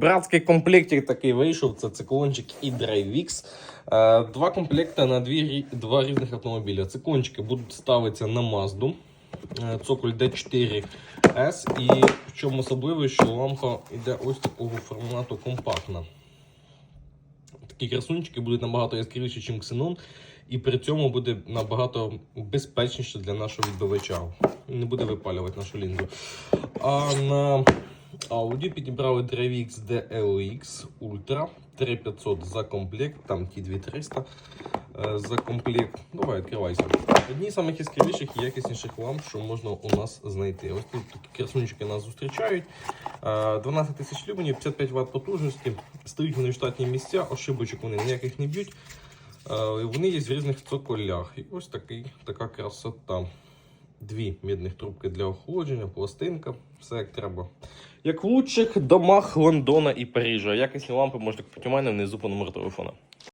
Братський комплектик такий вийшов. Це циклончик і DriveX. Е, Два комплекти на дві, два різних автомобіля. Циклончики будуть ставитися на Mazda. Е, Цоколь D4S. І в чому особливо, що лампа йде ось такого формату компактна. Такі красунчики будуть набагато яскравіші, ніж Xenon, і при цьому буде набагато безпечніше для нашого відбивача. Не буде випалювати нашу лінзу. А на Audi підібрали DriveX DLX Ultra 3500 за комплект, там ті 2300 е, за комплект. Давай, відкривайся. Одні з самих і якісніших ламп, що можна у нас знайти. Ось тут такі красунчики нас зустрічають. Е, 12 тисяч люменів, 55 Вт потужності. Стоять вони в штатні місця, ошибочок вони ніяких не б'ють. Вони є в різних цоколях. І ось такий, така красота. Дві мідних трубки для охолодження, пластинка, все як треба. Як в лучших домах Лондона і Парижа. Якісні лампи можете купити у мене внизу по номеру телефона.